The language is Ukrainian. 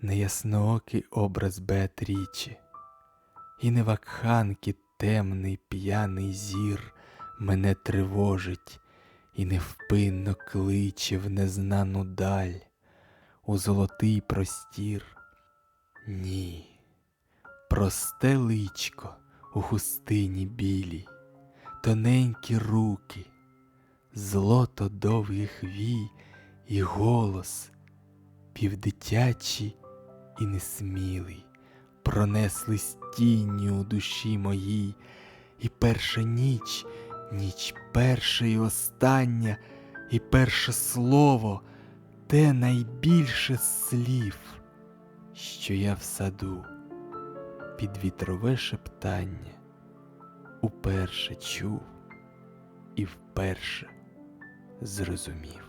неясноокий образ Беатрічі, і не вакханки темний п'яний зір мене тривожить і невпинно кличе в незнану даль, у золотий простір. Ні, просте личко у хустині білій, тоненькі руки, злото довгих вій і голос, півдитячий і несмілий, пронеслись тінню у душі моїй, і перша ніч, ніч перша і остання, і перше слово, те найбільше слів, що я в саду під вітрове шептання уперше чув і вперше зрозумів.